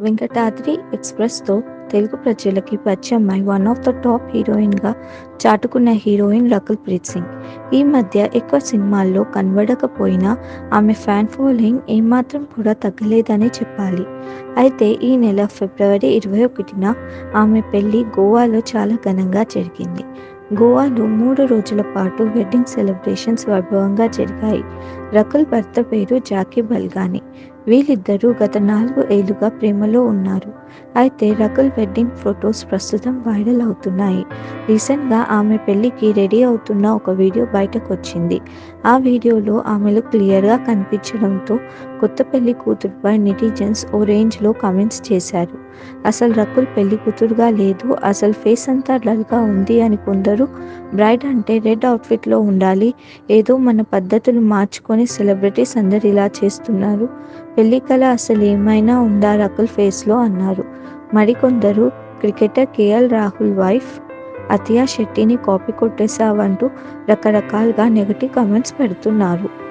వెంకటాద్రి ఎక్స్‌ప్రెస్‌తో తెలుగు ప్రజలకి పరిచయమై వన్ ఆఫ్ ద టాప్ హీరోయిన్‌గా చాటుకున్న హీరోయిన్ రకుల్ ప్రీత్ సింగ్. ఈ మధ్య ఎక్కువ సినిమాల్లో కనబడకపోయినా ఆమె ఫ్యాన్ ఫాలోయింగ్ ఏమాత్రం కూడా తగ్గలేదనే చెప్పాలి. అయితే ఈ నెల ఫిబ్రవరి ఇరవై ఒకటిన ఆమె పెళ్ళి గోవాలో చాలా ఘనంగా జరిగింది. గోవాలో మూడు రోజుల పాటు వెడ్డింగ్ సెలబ్రేషన్స్ వైభవంగా జరిగాయి. రకుల్ భర్త పేరు జాకీ బల్గానీ. వీళ్ళిద్దరూ గత నాలుగు ఏళ్ళుగా ప్రేమలో ఉన్నారు. అయితే రకుల్ వెడ్డింగ్ ఫొటోస్ ప్రస్తుతం వైరల్ అవుతున్నాయి. రీసెంట్‌గా ఆమె పెళ్ళికి రెడీ అవుతున్న ఒక వీడియో బయటకొచ్చింది. ఆ వీడియోలో ఆమె క్లియర్‌గా కనిపించడంతో కొత్త పెళ్ళి కూతురుపై నెటిజన్స్ ఓ రేంజ్‌లో కామెంట్స్ చేశారు. అసలు రకుల్ పెళ్ళి కూతురుగా లేదు అసలు ఫేస్ అంతా డల్‌గా ఉంది అని కొందరు బ్రైడ్ అంటే రెడ్ అవుట్‌ఫిట్‌లో ఉండాలి ఏదో మన పద్ధతులు మార్చుకొని సెలబ్రిటీస్ అందరు ఇలా చేస్తున్నారు. పెళ్ళికల అసలు అసలేమైనా ఉందా రకుల్ ఫేస్‌లో అన్నారు. మరికొందరు cricketer KL Rahul wife Athiya శెట్టిని copy కొట్టేశావంటూ రకరకాలుగా నెగటివ్ కామెంట్స్ పెడుతున్నారు.